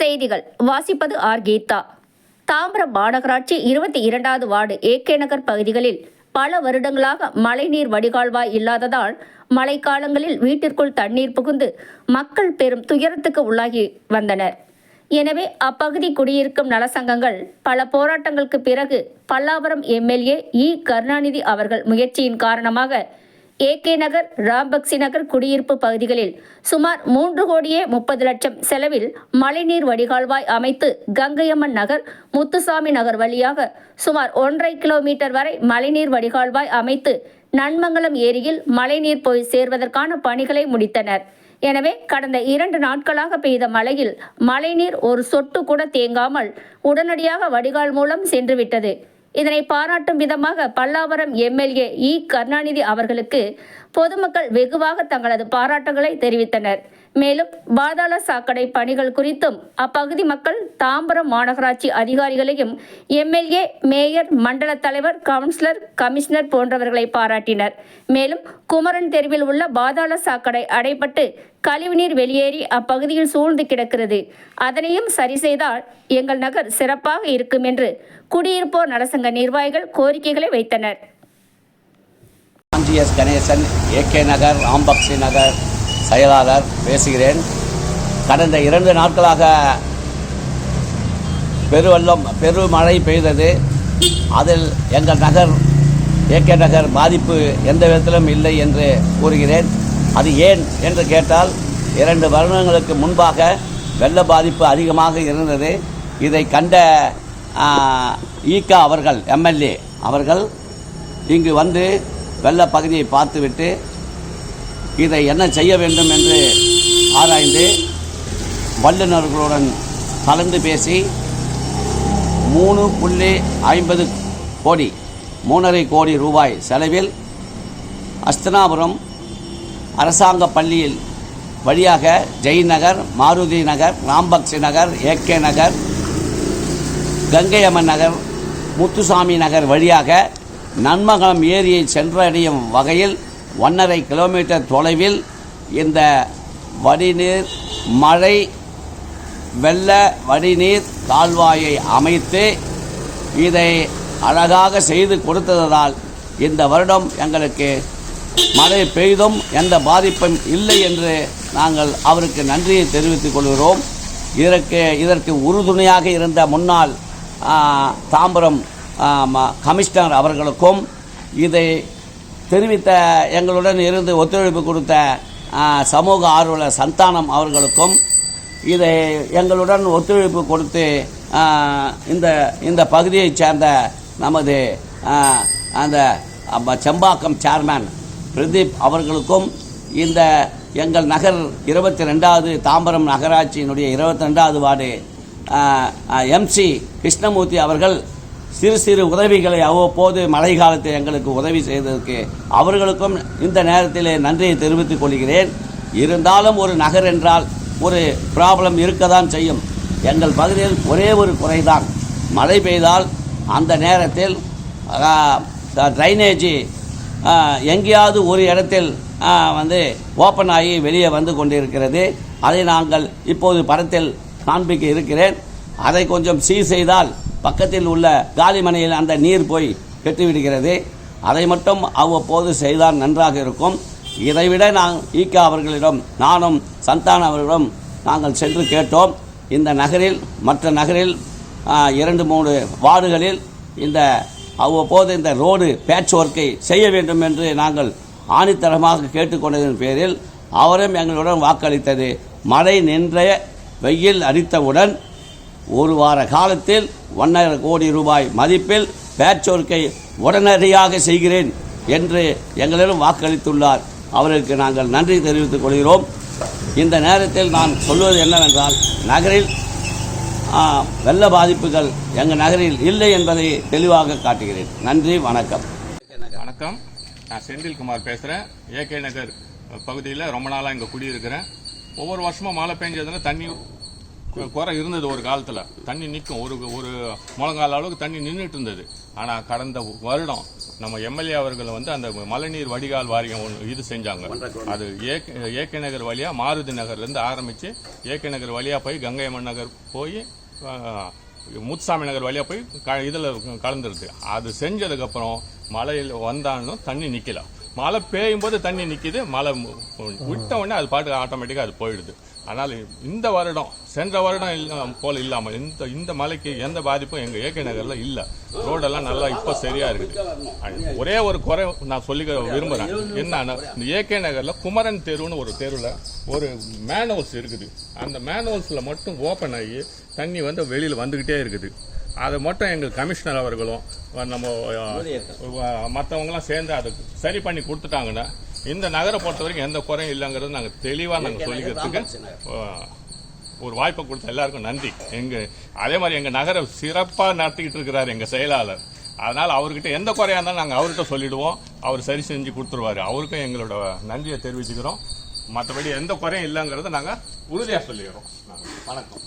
செய்திகள். வாசிப்பது ஆர். கீதா. தாம்பரம் மாநகராட்சி இருபத்தி இரண்டாவது வார்டு ஏகே நகர் பகுதிகளில் பல வருடங்களாக மழைநீர் வடிகால்வாய் இல்லாததால் மழைக்காலங்களில் வீட்டிற்குள் தண்ணீர் புகுந்து மக்கள் பெரும் துயரத்துக்கு உள்ளாகி வந்தனர். எனவே அப்பகுதி குடியிருக்கும் நலசங்கங்கள் பல போராட்டங்களுக்கு பிறகு பல்லாவரம் எம்எல்ஏ இ. கருணாநிதி அவர்கள் முயற்சியின் காரணமாக ஏகே நகர் ராம்பக்சி நகர் குடியிருப்பு பகுதிகளில் சுமார் மூன்று கோடியே முப்பது லட்சம் செலவில் மழைநீர் வடிகால்வாய் அமைத்து கங்கையம்மன் நகர் முத்துசாமி நகர் வழியாக சுமார் ஒன்றரை கிலோமீட்டர் வரை மழைநீர் வடிகால்வாய் அமைத்து நன்மங்கலம் ஏரியில் மழைநீர் போய் சேர்வதற்கான பணிகளை முடித்தனர். எனவே கடந்த இரண்டு நாட்களாக பெய்த மழையில் மழைநீர் ஒரு சொட்டு கூட தேங்காமல் உடனடியாக வடிகால் மூலம் சென்றுவிட்டது. இதனை பாராட்டும் விதமாக பல்லாவரம் எம்எல்ஏ இ கருணாநிதி அவர்களுக்கு பொதுமக்கள் வெகுவாக தங்களது பாராட்டுகளை தெரிவித்தனர். மேலும் பாதாள சாக்கடை பணிகள் குறித்தும் அப்பகுதி மக்கள் தாம்பரம் மாநகராட்சி அதிகாரிகளையும் எம்எல்ஏ மேயர் மண்டல தலைவர் கவுன்சிலர் கமிஷனர் போன்றவர்களை பாராட்டினர். மேலும் குமரன் தெருவில் உள்ள பாதாள சாக்கடை அடைபட்டு கழிவுநீர் வெளியேறி அப்பகுதியில் சூழ்ந்து கிடக்கிறது. அதனையும் சரி செய்தால் எங்கள் நகர் சிறப்பாக இருக்கும் என்று குடியிருப்போர் நலசங்க நிர்வாகிகள் கோரிக்கைகளை வைத்தனர். எஸ் கணேசன் ஏகே நகர் ராம்பக்சி நகர் செயலாளர் பேசுகிறேன். கடந்த இரண்டு நாட்களாக பெருவெள்ளம் பெருமழை பெய்தது. அதில் எங்கள் நகர் ஏகே நகர் பாதிப்பு எந்த விதத்திலும் இல்லை என்று கூறுகிறேன். அது ஏன் என்று கேட்டால் இரண்டு வருடங்களுக்கு முன்பாக வெள்ள பாதிப்பு அதிகமாக இருந்தது. இதை கண்ட ஈகா அவர்கள் எம்எல்ஏ அவர்கள் இங்கு வந்து வெள்ள பகுதியை பார்த்துவிட்டு இதை என்ன செய்ய வேண்டும் என்று ஆராய்ந்து வல்லுநர்களுடன் கலந்து பேசி மூணு புள்ளி ஐம்பது கோடி மூணரை கோடி ரூபாய் செலவில் அஸ்தனாபுரம் அரசாங்க பள்ளியில் வழியாக ஜெய் நகர் மாருதி நகர் ராம்பக்சி நகர் ஏகே நகர் கங்கையம்மன் நகர் முத்துசாமி நகர் வழியாக நன்மங்கலம் ஏரியை சென்றடையும் வகையில் ஒன்றரை கிலோமீட்டர் தொலைவில் இந்த வடிநீர் மழை வெள்ள வடிநீர் கால்வாயை அமைத்து இதை அழகாக செய்து கொடுத்ததால் இந்த வருடம் எங்களுக்கு மழை பெய்தும் எந்த பாதிப்பும் இல்லை என்று நாங்கள் அவருக்கு நன்றியை தெரிவித்துக் கொள்கிறோம். இதற்கு இதற்கு உறுதுணையாக இருந்த முன்னாள் தாம்பரம் கமிஷனர் அவர்களுக்கும் இதை தெரிவித்த எங்களுடன் இருந்து ஒத்துழைப்பு கொடுத்த சமூக ஆர்வலர் சந்தானம் அவர்களுக்கும் இதை எங்களுடன் ஒத்துழைப்பு கொடுத்து இந்த இந்த பகுதியைச் சேர்ந்த நமது அந்த செம்பாக்கம் சேர்மேன் பிரதீப் அவர்களுக்கும் இந்த எங்கள் நகர் இருபத்தி ரெண்டாவது தாம்பரம் நகராட்சியினுடைய இருபத்தி ரெண்டாவது வார்டு எம்சி கிருஷ்ணமூர்த்தி அவர்கள் சிறு சிறு உதவிகளை அவ்வப்போது மழை காலத்தில் எங்களுக்கு உதவி செய்ததற்கு அவர்களுக்கும் இந்த நேரத்தில் நன்றியை தெரிவித்துக் கொள்கிறேன். இருந்தாலும் ஒரு நகர் என்றால் ஒரு ப்ராப்ளம் இருக்க தான் செய்யும். எங்கள் பகுதியில் ஒரே ஒரு குறைதான். மழை பெய்தால் அந்த நேரத்தில் ட்ரைனேஜி எங்கேயாவது ஒரு இடத்தில் வந்து ஓப்பன் ஆகி வெளியே வந்து கொண்டிருக்கிறது. அதை நாங்கள் இப்போது படத்தில் காண்பிக்க இருக்கிறேன். அதை கொஞ்சம் சீர் செய்தால் பக்கத்தில் உள்ள காலிமனையில் அந்த நீர் போய் கெட்டுவிடுகிறது. அதை மட்டும் அவ்வப்போது செய்தால் நன்றாக இருக்கும். இதைவிட நான் ஈகா அவர்களிடம் நானும் சந்தான அவர்களிடம் நாங்கள் சென்று கேட்டோம். இந்த நகரில் மற்ற நகரில் இரண்டு மூணு வார்டுகளில் இந்த அவ்வப்போது இந்த ரோடு பேட்ச் ஒர்க்கை செய்ய வேண்டும் என்று நாங்கள் ஆணித்தரமாக கேட்டுக்கொண்டதன் பேரில் அவரும் எங்களுடன் வாக்களித்தது. மழை நின்ற வெயில் அடித்தவுடன் ஒரு வார காலத்தில் ஒன்றரை கோடி ரூபாய் மதிப்பில் பேச்சோர்க்கை உடனடியாக செய்கிறேன் என்று எங்களிடம் வாக்களித்துள்ளார். அவருக்கு நாங்கள் நன்றி தெரிவித்துக் கொள்கிறோம். இந்த நேரத்தில் நான் சொல்வது என்னவென்றால் நகரில் வெள்ள பாதிப்புகள் எங்கள் நகரில் இல்லை என்பதை தெளிவாக காட்டுகிறேன். நன்றி வணக்கம். வணக்கம். நான் செந்தில்குமார் பேசுகிறேன் ஏகே நகர் பகுதியில் ரொம்ப நாளாக இங்கே குடியிருக்கிறேன். ஒவ்வொரு வருஷமும் மழை பெஞ்சதுன்னா தண்ணி குறை இருந்தது ஒரு காலத்தில். தண்ணி நிற்கும் ஒரு ஒரு முழங்கால அளவுக்கு தண்ணி நின்றுட்டு இருந்தது. ஆனால் கடந்த வருடம் நம்ம எம்எல்ஏ அவர்கள் வந்து அந்த மழைநீர் வடிகால் வாரியம் ஒன்று இது செஞ்சாங்க. அது ஏகே ஏகே நகர் வழியாக மாருதி நகர்லேருந்து ஆரம்பித்து ஏகே நகர் வழியாக போய் கங்கை அம்மன் நகர் போய் முத்துசாமி நகர் வழியாக போய் க இதில் கலந்துருது. அது செஞ்சதுக்கப்புறம் மழையில் வந்தாலும் தண்ணி நிற்கலாம் மழை பெய்யும் போது தண்ணி நிற்கிது மழை விட்ட உடனே அது பாட்டுக்கு ஆட்டோமேட்டிக்காக அது போயிடுது. அதனால் இந்த வருடம் சென்ற வருடம் இல்ல போல் இல்லாமல் இந்த இந்த மலைக்கு எந்த பாதிப்பும் எங்கள் ஏகே நகரில் இல்லை. ரோடெல்லாம் நல்லா இப்போ சரியாக இருக்குது. ஒரே ஒரு குறை நான் சொல்லிக்க விரும்புகிறேன் என்னன்னா இந்த ஏகே நகரில் குமரன் தெருவுன்னு ஒரு தெருவில் ஒரு மேன்ஹோல்ஸ் இருக்குது. அந்த மேன்ஹோல்ஸில் மட்டும் ஓப்பன் ஆகி தண்ணி வந்து வெளியில் வந்துக்கிட்டே இருக்குது. அதை மட்டும் எங்கள் கமிஷனர் அவர்களும் நம்ம மற்றவங்களாம் சேர்ந்து அதை சரி பண்ணி கொடுத்துட்டாங்கன்னா இந்த நகரை பொறுத்த வரைக்கும் எந்த குறையும் இல்லைங்கிறது நாங்கள் தெளிவாக நாங்கள் சொல்லிக்கிறதுக்கு ஒரு வாய்ப்பை கொடுத்த எல்லாருக்கும் நன்றி. எங்க அதே மாதிரி எங்க நகரை சிறப்பாக நடத்திக்கிட்டு இருக்கிறார் எங்க செயலாளர். அதனால அவர்கிட்ட எந்த குறையா இருந்தாலும் நாங்கள் அவர்கிட்ட சொல்லிடுவோம். அவர் சரி செஞ்சு கொடுத்துருவாரு. அவருக்கும் எங்களோட நன்றியை தெரிவிச்சுக்கிறோம். மற்றபடி எந்த குறையும் இல்லைங்கிறத நாங்கள் உறுதியாக சொல்லிடுறோம் வணக்கம்.